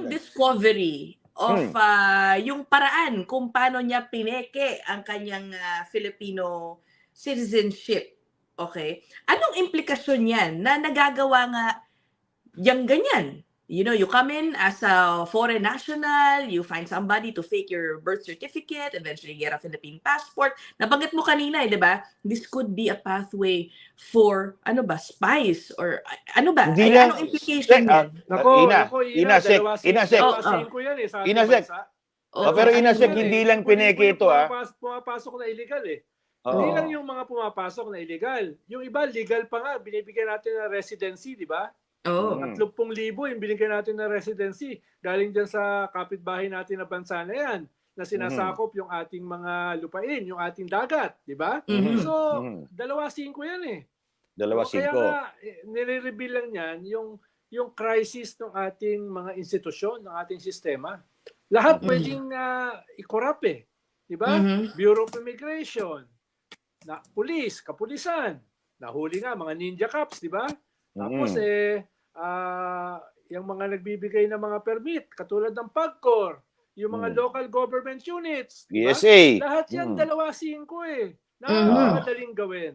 yung discovery of Hmm. ah, yung paraan kung paano niya pineke ang kanyang ah, Filipino citizenship. Okay? Anong implikasyon yan na nagagawa nga yung ganyan? You know, you come in as a foreign national, you find somebody to fake your birth certificate, eventually get a Philippine passport. Nabanggit mo kanina, eh, di ba? This could be a pathway for, ano ba, spies or ano ba? Hindi Ay, lang- anong implication Ah, yan? Nako, Ina, nako, Ina, Oh, oh. singko yan eh, sa bansa. Oo, Oh, pero ano yan eh. hindi lang pineke ito, ah. pumapas- Pumapasok na illegal eh. Hindi lang yung mga pumapasok na illegal. Yung iba, legal pa nga. Binibigyan natin ng residency, di ba? Oo. Mm. 30,000 yung binigyan natin ng residency. Galing dyan sa kapitbahay natin na bansa na yan na sinasakop yung ating mga lupain, yung ating dagat, di ba? Mhm. So, Mhm. dalawa singko yan eh. Dalawa O, Kaya singko. nga, eh, nire-reveal lang yan yung, yung crisis ng ating mga institusyon, ng ating sistema. Lahat Mhm. pwedeng uh, i-corrupt eh. Di ba? Mhm. Bureau of Immigration, na pulis, kapulisan, nahuli nga mga ninja cops, di ba? Tapos Mhm. eh ah, yung mga nagbibigay ng mga permit katulad ng PAGCOR, yung mga Mm. local government units, di ba? ESA. Lahat yan Mm. dalawa singko eh. Mhm. Napakadaling gawin.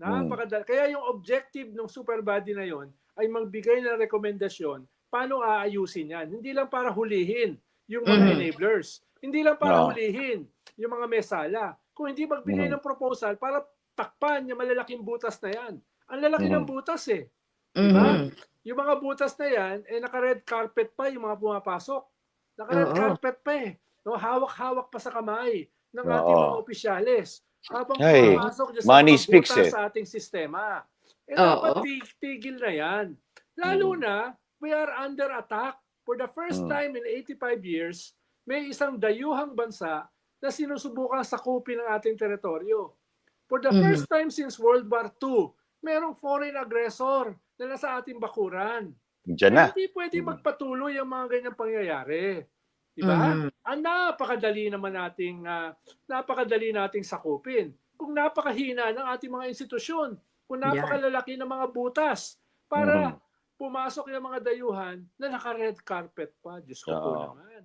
Napakadal. Kaya yung objective ng super body na yon ay magbigay ng rekomendasyon paano aayusin yan. Hindi lang para hulihin yung mga Mhm. enablers. Hindi lang para No. hulihin yung mga mesala. Kung hindi magbigay Mhm. ng proposal para takpan yung malalaking butas na yan. Ang lalaki ng Mhm. butas eh. Mhm. Yung mga butas na yan, eh naka-red carpet pa yung mga pumapasok. Naka-red Oo. carpet pa eh. No, hawak-hawak pa sa kamay ng Oo. ating mga opisyales. Habang Ay, pumapasok dyan sa money mga speaks butas eh. sa ating sistema. Eh, Oo. dapat tig- tigil na yan. Lalo Mm. na, we are under attack. For the first Mm. time in 85 years, may isang dayuhang bansa na sinusubukan sakupin ang ating teritoryo. For the Mhm. first time since World War II, merong foreign aggressor na nasa ating bakuran. Diyan na. Hindi pwede Mm. magpatuloy ang mga ganyang pangyayari. Di ba? Mhm. Ang napakadali naman nating ah, napakadali nating sakupin. Kung napakahina ng ating mga institusyon, kung napakalalaki ng mga butas para Mhm. pumasok yung mga dayuhan na naka-red carpet pa. Diyos ko po Oo. naman.